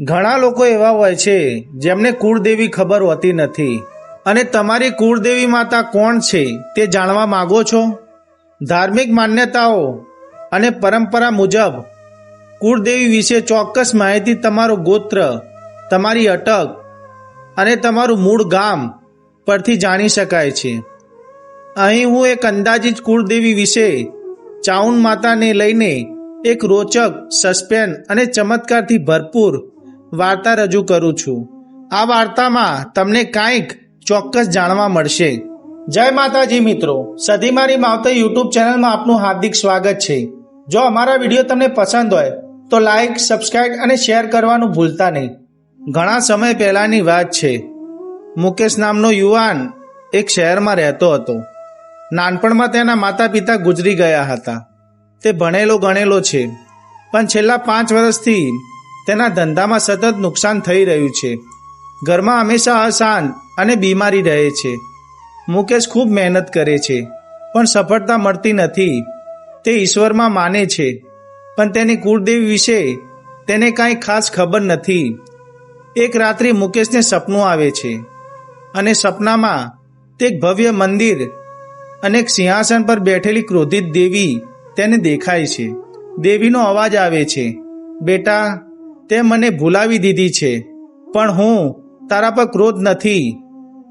ઘણા લોકો એવા હોય છે જેમને કુળદેવી ખબર હોતી નથી. અને તમારી કુળદેવી માતા કોણ છે તે જાણવા માગો છો? ધાર્મિક માન્યતાઓ અને પરંપરા મુજબ, કુળદેવી વિશે ચોક્કસ માહિતી તમારું ગોત્ર, તમારી અટક અને તમારું મૂળ ગામ પરથી જાણી શકાય છે. અહીં હું એક અંદાજિત કુળદેવી વિશે ચાઉન માતાને લઈને એક રોચક સસ્પેન્સ અને ચમત્કારથી ભરપૂર વાર્તા રજૂ કરું છું. આ વાર્તામાં તમને કાંઈક ચોક્કસ જાણવા મળશે. જય માતાજી મિત્રો. સધીમારી માવતર યુટ્યુબ ચેનલમાં આપનું હાર્દિક સ્વાગત છે. જો અમારા વીડિયો તમને પસંદ હોય, તો લાઈક સબસ્ક્રાઈબ અને શેર કરવાનું ભૂલતા નહીં. ઘણા સમય પહેલાંની વાત છે. મુકેશ નામનો યુવાન એક શહેરમાં રહેતો હતો. નાનપણમાં તેના માતા પિતા ગુજરી ગયા હતા. તે ભણેલો ગણેલો છે. પણ છેલ્લા પાંચ વર્ષથી તેના ધંધામાં સતત નુકસાન થઈ રહ્યું છે. ઘરમાં હંમેશા અશાંત અને બીમારી રહે છે. મુકેશ ખૂબ મહેનત કરે છે, પણ સફળતા મળતી નથી. તે ઈશ્વરમાં માને છે, પણ તેની કુળદેવી વિશે તેને કાંઈ ખાસ ખબર નથી. એક રાત્રિ મુકેશને સપનું આવે છે અને સપનામાં તે ભવ્ય મંદિર અને એક સિંહાસન પર બેઠેલી ક્રોધિત દેવી તેને દેખાય છે. દેવીનો અવાજ આવે છે, બેટા, તે મને ભૂલાવી દીધી છે, પણ હું તારા પર ક્રોધ નથી.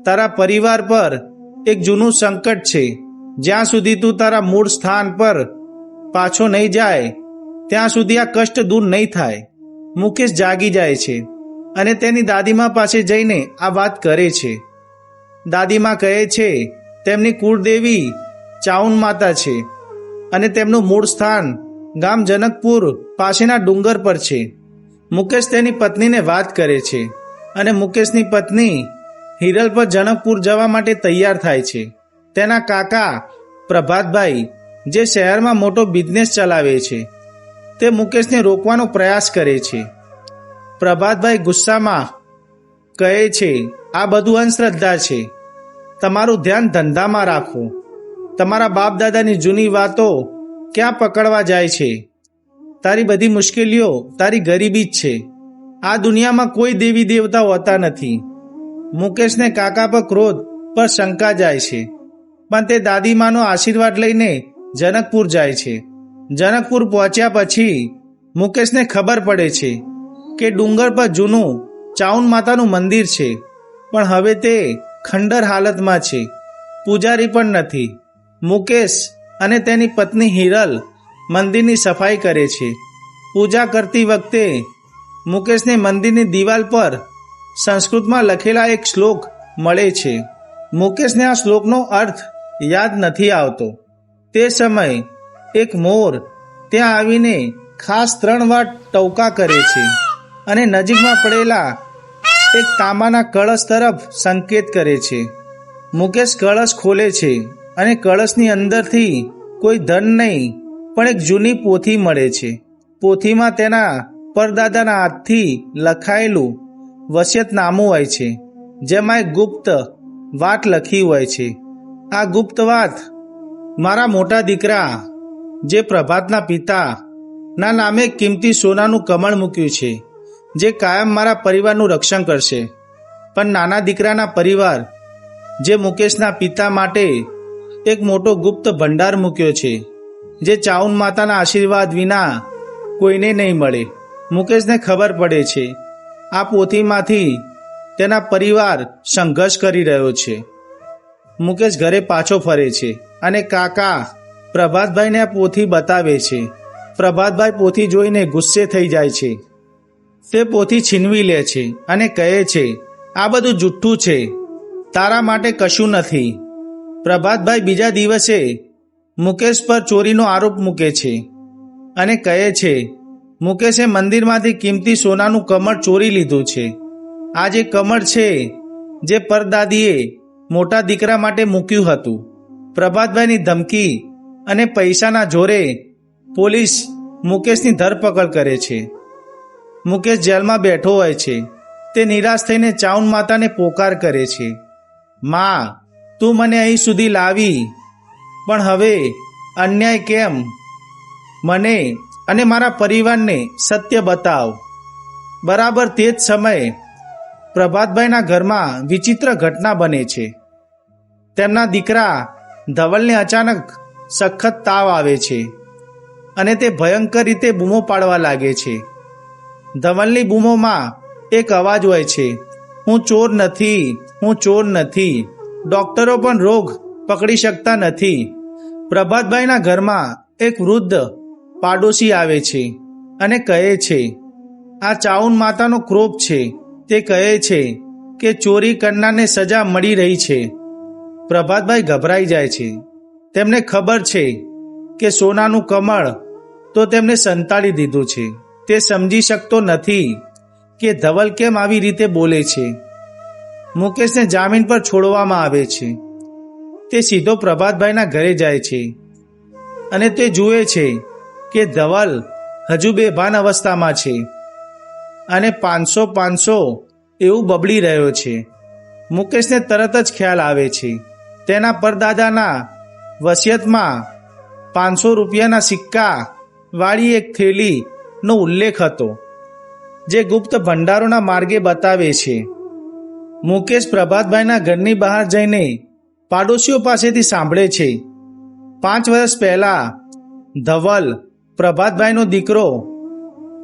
તારા પરિવાર પર એક જૂનું સંકટ છે. જ્યાં સુધી તું તારા મૂળ સ્થાન પર પાછો નહીં જાય, ત્યાં સુધી આ કષ્ટ દૂર નહીં થાય. મુકેશ જાગી જાય છે અને તેની દાદીમા પાસે જઈને આ વાત કરે છે. દાદીમા કહે છે, તેમની કુળદેવી ચાઉન માતા છે. અને તેમનું મૂળ સ્થાન ગામ જનકપુર પાસેના ડુંગર પર છે. મુકેશ તેની પત્નીને વાત કરે છે અને મુકેશની પત્ની હિરલ પર જનકપુર જવા માટે તૈયાર થાય છે. તેના કાકા પ્રભાતભાઈ, જે શહેરમાં મોટો બિઝનેસ ચલાવે છે, તે મુકેશને રોકવાનો પ્રયાસ કરે છે. પ્રભાતભાઈ ગુસ્સામાં કહે છે, આ બધું અંધશ્રદ્ધા છે. તમારું ધ્યાન ધંધામાં રાખો. તમારા બાપ દાદાની જૂની વાતો ક્યાં પકડવા જાય છે? તારી બધી મુશ્કેલીઓ તારી ગરીબી જ છે. આ દુનિયામાં કોઈ દેવી દેવતા હોતા નથી. મુકેશને કાકા પર ક્રોધ પર શંકા જાય છે. પણ તે દાદીમાનો આશીર્વાદ લઈને જનકપુર જાય છે. જનકપુર પહોંચ્યા પછી મુકેશને ખબર પડે છે કે ડુંગર પર જૂનું ચાઉન માતાનું મંદિર છે. પણ હવે તે ખંડર હાલતમાં છે. પૂજારી પણ નથી. મુકેશ અને તેની પત્ની હિરલ મંદિરની સફાઈ કરે છે. પૂજા કરતી વખતે મુકેશને મંદિરની દિવાલ પર સંસ્કૃતમાં લખેલા એક શ્લોક મળે છે. મુકેશને આ શ્લોકનો અર્થ યાદ નથી આવતો. તે સમય એક મોર ત્યાં આવીને ખાસ ત્રણ વાર ટવકા કરે છે અને નજીકમાં પડેલા એક તાંબાના કળશ તરફ સંકેત કરે છે. મુકેશ કળશ ખોલે છે. અને કળશની અંદરથી કોઈ ધન નહીં, પણ એક જૂની પોથી મળે છે. પોથીમાં તેના પરદાદાના હાથથી લખાયેલું વસિયતનામું હોય છે, જેમાં એક ગુપ્ત વાત લખી હોય છે. આ ગુપ્ત વાત મારા મોટા દીકરા, જે પ્રભાતના પિતા ના નામે કિંમતી સોનાનું કમળ મૂક્યું છે, જે કાયમ મારા પરિવારનું રક્ષણ કરશે. પણ નાના દીકરાના પરિવાર, જે મુકેશના પિતા માટે એક મોટો ગુપ્ત ભંડાર મૂક્યો છે, જે ચાઉન માતાના આશીર્વાદ વિના કોઈને નહીં મળે. મુકેશને ખબર પડે છે, આ પોથીમાંથી તેના પરિવાર સંઘર્ષ કરી રહ્યો છે. મુકેશ ઘરે પાછો ફરે છે અને કાકા પ્રભાતભાઈને આ પોથી બતાવે છે. પ્રભાતભાઈ પોથી જોઈને ગુસ્સે થઈ જાય છે. તે પોથી છીનવી લે છે અને કહે છે, આ બધું જુઠ્ઠું છે. તારા માટે કશું નથી. પ્રભાતભાઈ બીજા દિવસે મુકેશ પર ચોરીનો આરોપ મૂકે છે અને કહે છે, મુકેશે મંદિરમાંથી કિંમતી સોનાનું કમળ ચોરી લીધું છે. આ જે કમળ છે, જે પરદાદીએ મોટા દીકરા માટે મૂક્યું હતું. પ્રભાતભાઈની ધમકી અને પૈસાના જોરે પોલીસ મુકેશની ધરપકડ કરે છે. મુકેશ જેલમાં બેઠો હોય છે. તે નિરાશ થઈને ચાઉન માતાને પોકાર કરે છે. માં તું મને અહીં સુધી લાવી. પણ હવે અન્યાય કેમ? મને અને મારા પરિવારને સત્ય બતાવ. બરાબર તે જ સમયે પ્રભાતભાઈના ઘરમાં વિચિત્ર ઘટના બને છે. તેમના દીકરા ધવલને અચાનક સખત તાવ આવે છે અને તે ભયંકર રીતે બૂમો પાડવા લાગે છે. ધવલની બૂમોમાં એક અવાજ હોય છે, હું ચોર નથી, હું ચોર નથી. ડોક્ટરો પણ રોગ પકડી શકતા નથી. પ્રભાતભાઈના ઘરમાં એક વૃદ્ધ પાડોશી આવે છે અને કહે છે, આ ચાઉન માતાનો ક્રોપ છે. તે કહે છે કે ચોરી કરનારને સજા મળી રહી છે. પ્રભાતભાઈ ગભરાઈ જાય છે. તેમને ખબર છે કે સોનાનું કમળ તો તેમને સંતાડી દીધું છે. તે સમજી શકતો નથી કે ધવલ કેમ આવી રીતે બોલે છે. મુકેશને જામીન પર છોડવામાં આવે છે. તે સીધો પ્રભાતભાઈના ઘરે જાય છે અને તે જુએ છે કે ધવલ હજુ બેભાન અવસ્થામાં છે અને પાંચસો પાંચસો એવું બબડી રહ્યો છે. મુકેશને તરત જ ખ્યાલ આવે છે. તેના પરદાદાના વસિયતમાં પાંચસો રૂપિયાના સિક્કા વાળી એક થેલીનો ઉલ્લેખ હતો, જે ગુપ્ત ભંડારોના માર્ગે બતાવે છે. મુકેશ પ્રભાતભાઈના ઘરની બહાર જઈને પાડોશીઓ પાસેથી સાંભળે છે. પાંચ વર્ષ પહેલા ધવલ પ્રભાતભાઈનો દીકરો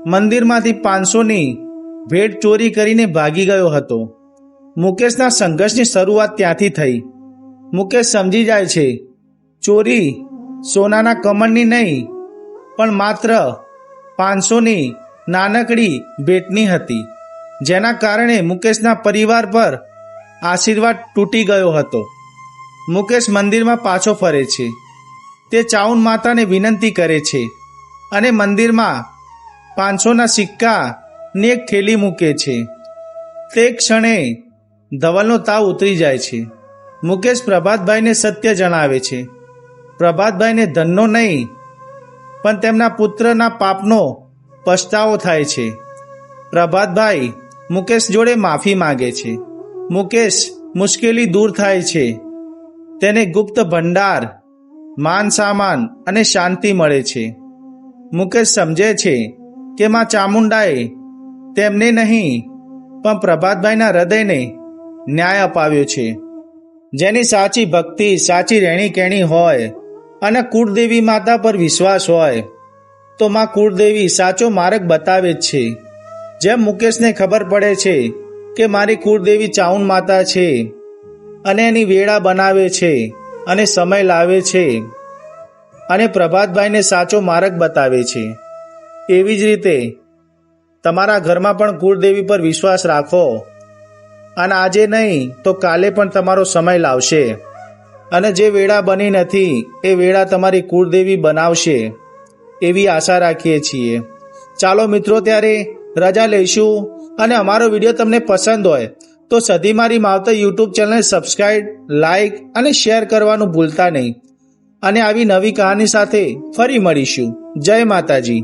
મંદિરમાંથી પાંચસોની ભેટ ચોરી કરીને ભાગી ગયો હતો. મુકેશના સંઘર્ષની શરૂઆત ત્યાંથી થઈ. મુકેશ સમજી જાય છે, ચોરી સોનાના કમળની નહીં, પણ માત્ર પાંચસોની નાનકડી ભેટની હતી. જેના કારણે મુકેશના પરિવાર પર આશીર્વાદ તૂટી ગયો હતો. મુકેશ મંદિરમાં પાછો ફરે છે. તે ચાઉન માતાને વિનંતી કરે છે અને મંદિરમાં પાંચસોના સિક્કાની એક થેલી મૂકે છે. તે ક્ષણે ધવલનો તાવ ઉતરી જાય છે. મુકેશ પ્રભાતભાઈને સત્ય જણાવે છે. પ્રભાતભાઈને ધનનો નહીં, પણ તેમના પુત્રના પાપનો પછતાવો થાય છે. પ્રભાતભાઈ મુકેશ જોડે માફી માંગે છે. મુકેશ, મુશ્કેલી દૂર થાય છે. તેને ગુપ્ત ભંડાર, માન સામાન અને શાંતિ મળે છે. મુકેશ સમજે છે કે માં ચામુંડાએ તેમને નહીં, પણ પ્રભાતભાઈના હૃદયને ન્યાય અપાવ્યો છે. જેની સાચી ભક્તિ, સાચી રહેણી કેણી હોય અને કુળદેવી માતા પર વિશ્વાસ હોય, તો માં કુળદેવી સાચો માર્ગ બતાવે જ છે. જેમ મુકેશને ખબર પડે છે કે મારી કુળદેવી ચાઉન માતા છે અને એની વેળા બનાવે છે અને સમય લાવે છે અને પ્રભાતભાઈને સાચો માર્ગ બતાવે છે. એવી જ રીતે તમારા ઘરમાં પણ કુળદેવી પર વિશ્વાસ રાખો. અને આજે નહીં તો કાલે પણ તમારો સમય લાવશે. અને જે વેળા બની નથી, એ વેળા તમારી કુળદેવી બનાવશે. એવી આશા રાખીએ છીએ. ચાલો મિત્રો, ત્યારે રજા લઈશું અને અમારો વીડિયો તમને પસંદ હોય તો સધી મારી માવતર યુટ્યુબ ચેનલને સબસ્ક્રાઈબ લાઇક અને શેર કરવાનું ભૂલતા નહીં. અને આવી નવી કહાની સાથે ફરી મળીશું. જય માતાજી.